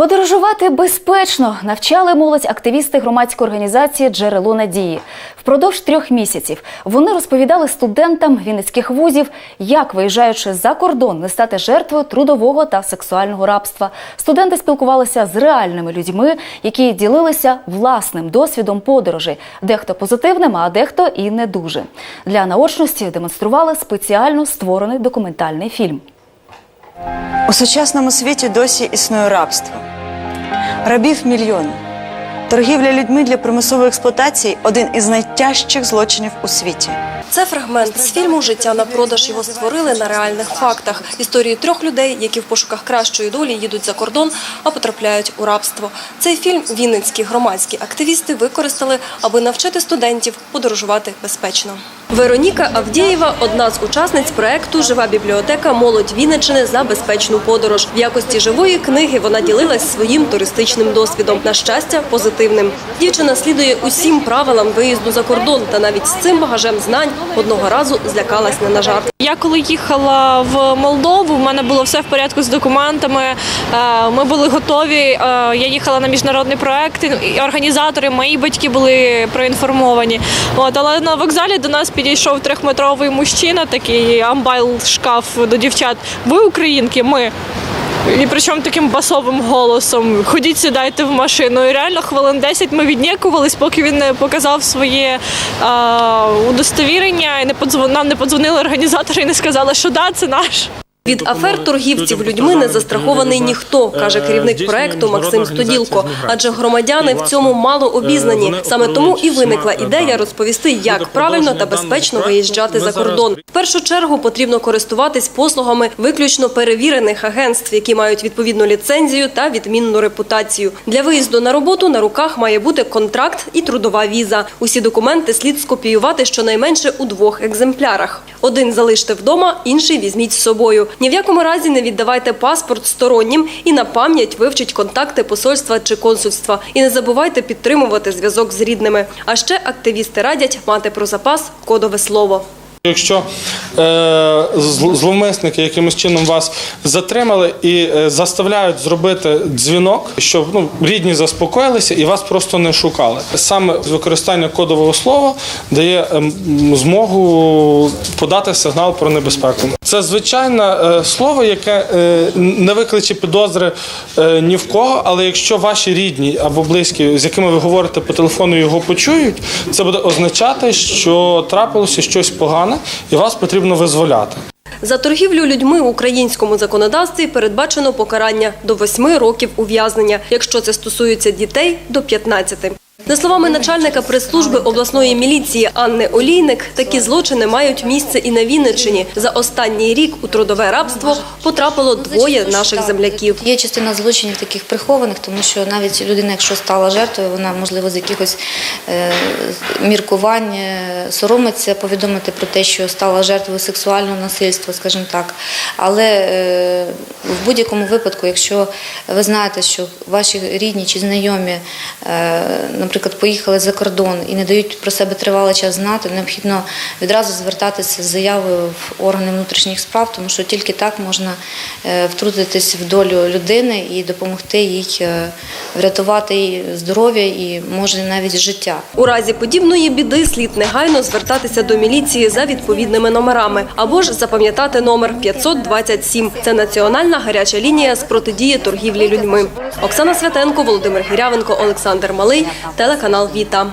Подорожувати безпечно навчали молодь активісти громадської організації Джерело надії. Впродовж трьох місяців вони розповідали студентам вінницьких вузів, як виїжджаючи за кордон, не стати жертвою трудового та сексуального рабства. Студенти спілкувалися з реальними людьми, які ділилися власним досвідом подорожей, дехто позитивним, а дехто і не дуже. Для наочності демонстрували спеціально створений документальний фільм. У сучасному світі досі існує рабство. Рабів мільйони. Торгівля людьми для примусової експлуатації один із найтяжчих злочинів у світі. Це фрагмент з фільму Життя на продаж його створили на реальних фактах. Історії трьох людей, які в пошуках кращої долі їдуть за кордон, а потрапляють у рабство. Цей фільм вінницькі громадські активісти використали, аби навчити студентів подорожувати безпечно. Вероніка Авдієва одна з учасниць проекту Жива бібліотека Молодь Вінниччини за безпечну подорож. В якості живої книги вона ділилась своїм туристичним досвідом. На щастя, позитивним. Дівчина слідує усім правилам виїзду за кордон, та навіть з цим багажем знань одного разу злякалась не на жарт. Я коли їхала в Молдову, в мене було все в порядку з документами. е, Ми були готові. е, Я їхала на міжнародний проект. Організатори, мої батьки були проінформовані. От, але на вокзалі до нас підійшов трьохметровий мужчина, такий амбайл шкаф до дівчат. Ви українки, ми. І причому таким басовим голосом ходіть, сідайте в машину. І реально хвилин 10 ми віднікувались, поки він не показав своє а, удостовірення. І не подзвон... нам не подзвонили організатори і не сказали, що да, це наш. Від афер торгівців людьми не застрахований ніхто, каже керівник проекту Максим Стоділко. Адже громадяни в цьому мало обізнані. Саме тому і виникла ідея розповісти, як правильно та безпечно виїжджати за кордон. В першу чергу потрібно користуватись послугами виключно перевірених агентств, які мають відповідну ліцензію та відмінну репутацію. Для виїзду на роботу на руках має бути контракт і трудова віза. Усі документи слід скопіювати щонайменше у двох екземплярах. Один залиште вдома, інший візьміть з собою. Ні в якому разі не віддавайте паспорт стороннім і на пам'ять вивчіть контакти посольства чи консульства. І не забувайте підтримувати зв'язок з рідними. А ще активісти радять мати про запас кодове слово. Якщо е, зловмисники якимось чином вас затримали і е, заставляють зробити дзвінок, щоб ну, рідні заспокоїлися і вас просто не шукали. Саме використання кодового слова дає ем, змогу подати сигнал про небезпеку. Це звичайне е, слово, яке е, не викличе підозри ні в кого, але якщо ваші рідні або близькі, з якими ви говорите по телефону, його почують, це буде означати, що трапилося щось погане, і вас потрібно визволяти. За торгівлю людьми в українському законодавстві передбачено покарання до 8 років ув'язнення, якщо це стосується дітей – до 15. За словами начальника прес-служби обласної міліції Анни Олійник, такі злочини мають місце і на Вінниччині. За останній рік у трудове рабство потрапило двоє наших земляків. Є частина злочинів таких прихованих, тому що навіть людина, якщо стала жертвою, вона можливо з якихось е, міркувань е, соромиться повідомити про те, що стала жертвою сексуального насильства, скажімо так. Але е, в будь-якому випадку, якщо ви знаєте, що ваші рідні чи знайомі, е, наприклад, поїхали за кордон і не дають про себе тривалий час знати, необхідно відразу звертатися з заявою в органи внутрішніх справ, тому що тільки так можна е, втрутитись в долю людини і допомогти їй е, врятувати її здоров'я і може навіть життя. У разі подібної біди слід негайно звертатися до міліції за відповідними номерами або ж запам'ятати номер 527. Це національна гаряча лінія з протидії торгівлі людьми. Оксана Святенко, Володимир Гірявенко, Олександр Малий, телеканал Віта.